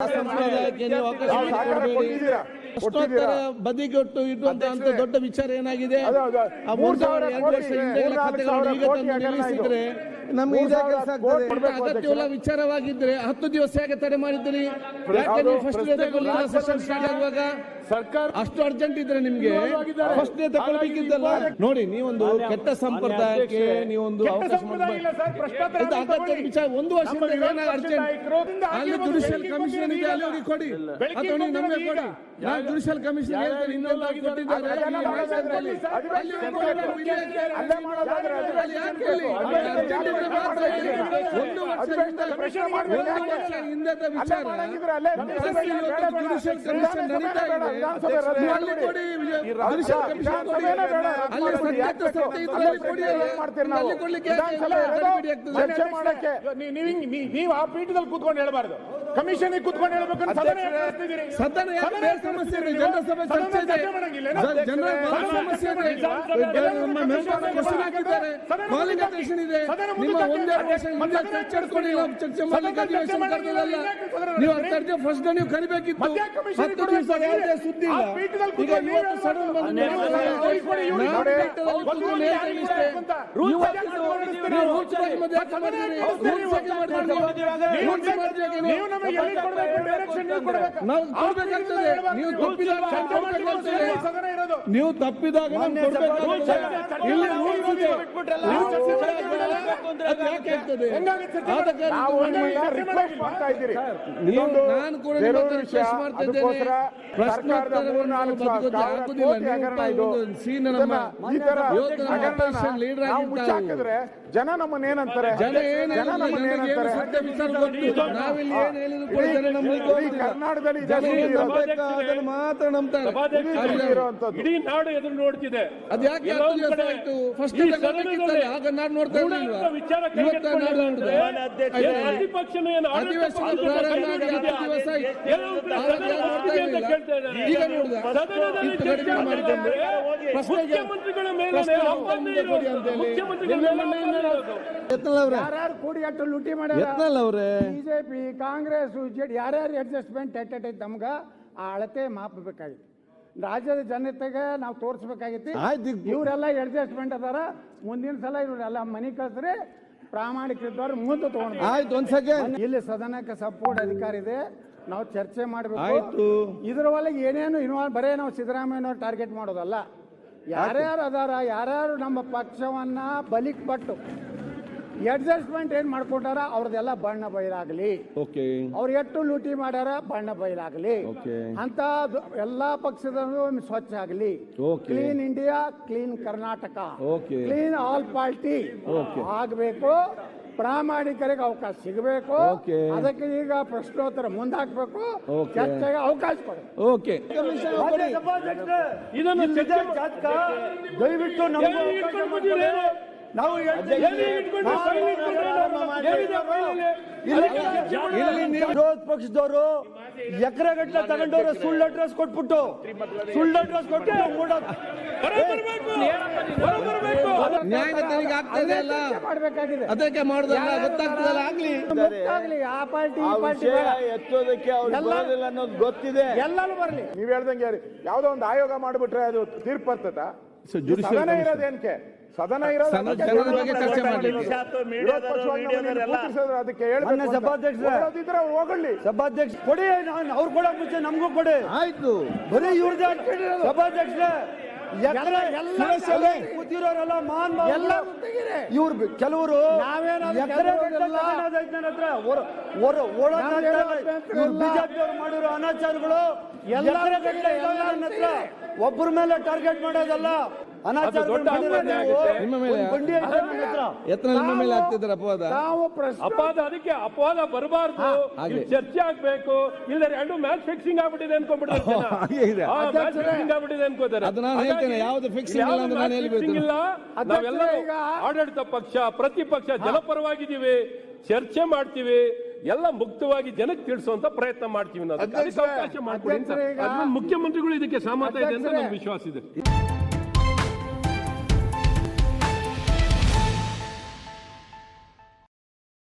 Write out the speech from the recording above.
ಸಂಪ್ರದಾಯಕ್ಕೆ ನೀವು ಅವಕಾಶ? ಬದಿಗೊಟ್ಟು ಇಡುವಂತ ಅಂತ ದೊಡ್ಡ ವಿಚಾರ ಏನಾಗಿದೆ? ಆ ಮೂರು ಸಾವಿರ ಎರಡು ವರ್ಷ ಹಿಂದೆ ಕಥೆಗಳನ್ನು ಈಗ ತಂದು ನಿಲ್ಲಿಸಿದ್ರೆ ನಮ್ಗೆ ಇದೇ ಕೆಲಸ ಆಗ್ತದೆ. ವಿಚಾರವಾಗಿದ್ರೆ ಹತ್ತು ದಿವಸ ಹೇಗೆ ತಡೆ ಮಾಡಿದ್ರಿ ಯಾಕೆ ನೀವು ಫಸ್ಟ್ ಡೇ ತಗೊಳ್ಳಿಲ್ಲ ಸೆಷನ್ ಸ್ಟಾರ್ಟ್ ಆಗುವಾಗ? ಸರ್ಕಾರ ಅಷ್ಟು ಅರ್ಜೆಂಟ್ ಇದ್ರೆ ನಿಮ್ಗೆ ಫಸ್ಟ್ ಡೇ ತಗೊಳ್ಬೇಕಿದ್ದಲ್ಲ ನೋಡಿ ನೀವೊಂದು ಕೆಟ್ಟ ಸಂಪ್ರದಾಯಕ್ಕೆ ನೀವೊಂದು ಅಗತ್ಯದ ವಿಚಾರ? ಒಂದು ವರ್ಷ ಅರ್ಜೆಂಟ್ ಅಲ್ಲಿ ಜುಡಿಷಿಯಲ್ ಕಮಿಷನ್ ಇದೆ ಅಲ್ಲಿ ಹೋಗಿ ಕೊಡಿ. ಅಥವಾ ನೀವು ನಮಗೆ ಕೊಡಿ. ನಾನು ಜುಡಿಷಿಯಲ್ ಕಮಿಷನ್ ಹೇಳ್ತೇನೆ ಇನ್ನೊಂದು ಕೊಟ್ಟಿದ್ದಾರೆ. ಅಲ್ಲಿ ಯಾಕೆ ಒಂದು ವರ್ಷದಿಂದ ಒಂದು ವರ್ಷ ಹಿಂದದ ವಿಚಾರ ಮಾಡಂಗಿದ್ರೆ ಜುಡಿಷಿಯಲ್ ಕಮಿಷನ್ ನಡೀತಾ ಇದೆ. ನೀವು ಅಲ್ಲಿ ಕೊಡಿ ಜುಡಿಷಿಯಲ್ ಕಮಿಷನ್ ಕೊಡಿ. ಅಲ್ಲಿ ಸತ್ಯಕ್ಕೆ ಸತ್ಯ ಇದ್ರೆ ಅಲ್ಲಿ ಕೊಡಿ ಅಲ್ಲ. ಅಲ್ಲಿ ಕೊಡ್ಲಿಕ್ಕೆ ಯಾಕೆ ಗಡಿಬಿಡಿ ಆಗ್ತದೆ? ಚರ್ಚೆ ಮಾಡಕ್ಕೆ. ನೀವು ಆ ಪೀಠದಲ್ಲಿ ಕೂತ್ಕೊಂಡು ಹೇಳಬಾರ್ದು. ಕಮಿಷನ್ ಕೂತ್ಕೊಂಡು ಹೇಳ್ಬೇಕು ಸದನ ಸಮಸ್ಯೆ ಇದೆ? ಜನರ ಸಭೆ ಚರ್ಚೆ ಇದೆ. ಚರ್ಚೆ ಮಾಡಂಗಿಲ್ಲ ಜನರ ಸಮಸ್ಯೆ ಇದೆ. ನಮ್ಮ ಮೆಂಬರ್ ಕ್ವಶನ್ ಹಾಕಿದ್ದಾರೆ. ಇದೆ. ನಿಮ್ಮ ಒಂದೇ ವರ್ಷ ಚರ್ಚೆ ಮಾಡ್ಕೊಂಡಿಲ್ಲ ಚರ್ಚೆ ಮಾಡ್ಲಿಕ್ಕೆ ಅಧಿವೇಶನ ಕರೆದಿಲ್ಲ ನೀವು ಅರ್ಧ ಫಸ್ಟ್ ನೀವು ಕರಿಬೇಕಿತ್ತು ಹತ್ತು ದಿವಸ ಯಾವುದೇ ಸುದ್ದಿ ಇಲ್ಲ ಈಗ ಕೂತ್ಕೊಂಡು ಇವತ್ತು ನೀವು ಸಡನ್ ಬಂದು ಹನ್ನೆರಡು ನಾವು ನಾವು ಕೊಡ್ಬೇಕಾಗ್ತದೆ ತಪ್ಪಿದಾಗ ಚರ್ಚೆ. ನೀವು. ಇಲ್ಲಿ rules ಇದೆ. Rules ಇದ್ದಾಗ ಅದು ಯಾಕೆ ಆಗ್ತದೆ? ಆದ ಕಾರಣ ನಾವು ರಿಕ್ವೆಸ್ಟ್ ಮಾಡ್ತಾ ಇದ್ದೀರಿ. ನಾನು ಕೂಡ ನಿಮ್ಮ ಹತ್ರ ಮಾಡ್ತಾ ಇದ್ದೇನೆ. ಪ್ರಶ್ನೋತ್ತರವನ್ನು ಬದುಕೋದು ಒಂದು ನಮ್ಮ ಇವತ್ತು ನಮ್ಮ ಜನ ನಮ್ಮನ್ನ ಏನಂತಾರೆ? ಜನ ಏನ್ ನಮ್ಮನ್ನ ಏನಂತಾರೆ? ಸತ್ಯ ವಿಚಾರ ಗೊತ್ತು. ನಾವಿಲ್ಲಿ ಏನ್ ಹೇಳಿದ್ರು ಕೂಡ ಜನ ನಂಬಲಿಕ್ಕೆ ಇಡೀ ಕರ್ನಾಟಕದಲ್ಲಿ ಅದನ್ನು ಮಾತ್ರ ನಂಬ್ತಾರೆ. ಅದ್ಯಾಕೆ ಇರುವಂತದ್ದು. ಇಡೀ ನಾಡು ಎದುರು ನೋಡ್ತಿದೆ. ಅದು ಯಾಕೆ ಫಸ್ಟ್ ಆಗ ನಾನು ನೋಡ್ತಾ ಇರ್ಲಿಲ್ವಾ? ವಿಚಾರ ಯಾರು ಮುಖ್ಯಮಂತ್ರಿಗಳ ಮೇಲೆ ಕೂಡಿಗಟ್ಟು ಲೂಟಿ ಮಾಡ್ಯಾರ? ಬಿಜೆಪಿ ಕಾಂಗ್ರೆಸ್ ಜೆಡಿ ಯಾರ್ಯಾರು ಅಡ್ಜಸ್ಟ್ಮೆಂಟ್ ಎಟ್ ಎಟ್ ನಮ್ಗ ಆ ಅಳತೆ ಮಾಪಬೇಕಾಗಿತ್ತು. ರಾಜ್ಯದ ಜನತೆಗೆ ನಾವು ತೋರಿಸ್ಬೇಕಾಗಿತ್ತು. ಆಯ್ತು. ಇವರೆಲ್ಲ ಅಡ್ಜಸ್ಟ್ಮೆಂಟ್ ಅದಾರ. ಮುಂದಿನ ಸಲ ಇವರೆಲ್ಲ ಮನೆ ಕಳ್ಸ್ರಿ ಪ್ರಾಮಾಣಿಕ ಇದ್ದವ್ರು ಮುಂದೆ ತಗೊಂಡ್ರೆ ಆಯ್ತು ಒಂದ್ ಸೆಕೆಂಡ್ ಇಲ್ಲಿ ಸದನಕ್ಕೆ ಸಪೋರ್ಟ್ ಅಧಿಕಾರ ಇದೆ. ನಾವು ಚರ್ಚೆ ಮಾಡಬೇಕು. ಆಯ್ತು. ಇದ್ರ ಒಳಗೆ ಏನೇನು ಇನ್ವಾಲ್ವ್ ಬರೇ ನಾವು ಸಿದ್ದರಾಮಯ್ಯನವ್ರು ಟಾರ್ಗೆಟ್ ಮಾಡೋದಲ್ಲ. ಯಾರ್ಯಾರು ಅದಾರ ಯಾರ್ಯಾರು ನಮ್ಮ ಪಕ್ಷವನ್ನ ಬಲಿಕ್ ಪಟ್ಟು ಅಡ್ಜಸ್ಟ್ಮೆಂಟ್ ಏನ್ ಮಾಡ್ಕೊಂಡಾರ ಅವ್ರದೆಲ್ಲ ಬಣ್ಣ ಬಯಲಾಗಲಿ. ಓಕೆ ಅವ್ರು ಎಟ್ಟು ಲೂಟಿ ಮಾಡ್ಯಾರ ಬಣ್ಣ ಬಯಲಾಗಲಿ. ಓಕೆ ಅಂತ ಎಲ್ಲಾ ಪಕ್ಷದ ಸ್ವಚ್ಛ ಆಗಲಿ. Clean India clean Karnataka okay clean all party ಆಗ್ಬೇಕು ಆಗಬೇಕು. ಪ್ರಾಮಾಣಿಕರಿಗೆ ಅವಕಾಶ ಸಿಗಬೇಕು. ಅದಕ್ಕೆ ಈಗ ಪ್ರಶ್ನೋತ್ತರ ಮುಂದಾಕ್ಬೇಕು. ಚರ್ಚೆಗೆ ಅವಕಾಶ ಕೊಡಿ. ಓಕೆ ಇದನ್ನು ದಯವಿಟ್ಟು? ನಾವು ಇಲ್ಲಿ ನೀವು ವಿರೋಧ ಪಕ್ಷದವರು ಎಕರೆ ಗಟ್ಟಲೆ ತಗೊಂಡವ್ರೆ ಸುಳ್ಳು ಅಡ್ರೆಸ್ ಕೊಟ್ಬಿಟ್ಟು ಸುಳ್ಳು ಅಡ್ರೆಸ್ ಕೊಟ್ಟು. ಹೊರಬರ್ಬೇಕು. ನ್ಯಾಯಾಂಗ ತನಿಖೆ ಅಲ್ಲ? ಅದಕ್ಕೆ ಮಾಡುದಲ್ಲ? ಗೊತ್ತಾಗ್ತದಲ್ಲ? ಆಗ್ಲಿ. ಗೊತ್ತಾಗ್ಲಿ. ಆ ಪಾರ್ಟಿ ಈ ಪಾರ್ಟಿ. ಎತ್ತೋದಕ್ಕೆ ಎಲ್ಲ- ಬರೋದಿಲ್ಲ ಅನ್ನೋದು ಗೊತ್ತಿದೆ. ಎಲ್ಲರೂ ಬರ್ಲಿ. ನೀವ್ ಹೇಳ್ದಂಗೆ ಯಾರು- ಯಾವ್ದೋ ಒಂದು ಆಯೋಗ ಮಾಡ್ಬಿಟ್ರೆ ಅದು ತೀರ್ಪು ಬರ್ತದ? ಇರೋದೇನ್ಕೆ judicial ಸದನ ಜನರ ಜನ ಬಗ್ಗೆ ಚರ್ಚೆ ಅದಕ್ಕೆ ಹೇಳ್ಬೇಕು ಸಭಾಧ್ಯಕ್ಷರೇ. ಹೋಗೋದಿದ್ರೆ ಅವ್ರು ಹೋಗಲಿ ಸಭಾಧ್ಯಕ್ಷ ಕೊಡಿ ನಾನು ಅವ್ರು ಕೊಡಕ್ ಮುಂಚೆ ನಮಗೂ ಕೊಡಿ. ಆಯ್ತು. ಬರೀ ಇವ್ರದೇ ಸಭಾಧ್ಯಕ್ಷ ಕೂತಿರೋರೆಲ್ಲ ಮಾನ್ ಎಲ್ಲರೂ. ಇವ್ರು ಕೆಲವರು ಮಾಡಿರೋ ಅನಾಚಾರಗಳು ಎಲ್ಲ ಎಕರೆ ಗಟ್ಟಲೆ ಇದಾವೆ ನನ್ನ ಒಬ್ಬರ ಮೇಲೆ ಟಾರ್ಗೆಟ್ ಮಾಡೋದಲ್ಲ. ನಿಮ್ಮ ಮೇಲೆ ಯತ್ನ ನಿಮ್ಮ ಮೇಲೆ ಆಗ್ತಿದ್ದಾರೆ ಅಪವಾದ. ಅಪವಾದ ಅದಕ್ಕೆ ಅಪವಾದ ಬರಬಾರ್ದು. ಚರ್ಚೆ ಆಗ್ಬೇಕು. ಇಲ್ಲದ್ರೆ ಎರಡು ಮ್ಯಾಚ್ ಫಿಕ್ಸಿಂಗ್ ಆಗ್ಬಿಟ್ಟಿದೆ ಅನ್ಕೊಂಡ್ಬಿಟ್ಟಿದೆ ಅನ್ಕೋತಾರೆ. ಅದು ನಾನು ಹೇಳ್ತೇನೆ, ಯಾವ್ದು fixing ಇಲ್ಲ ಅಂದ್ರೆ ನಾನು ಹೇಳ್ಬೇಕು. ಇಲ್ಲ. ಈಗ- ಆಡಳಿತ ಪಕ್ಷ ಪ್ರತಿಪಕ್ಷ ಜನಪರವಾಗಿದ್ದೀವಿ. ಚರ್ಚೆ ಮಾಡ್ತೀವಿ. ಎಲ್ಲ ಮುಕ್ತವಾಗಿ ಜನಕ್ಕೆ ತಿಳಿಸುವಂತ ಪ್ರಯತ್ನ ಮಾಡ್ತೀವಿ ನಾವು. ಅವಕಾಶ ಮಾಡ್ಕೊಡಿ ಅಂತ. ಮುಖ್ಯಮಂತ್ರಿಗಳು ಇದಕ್ಕೆ ಸಹಮತ ಇದೆ ಅಂತ. ನಮ್ಗೆ ವಿಶ್ವಾಸ ಇದೆ.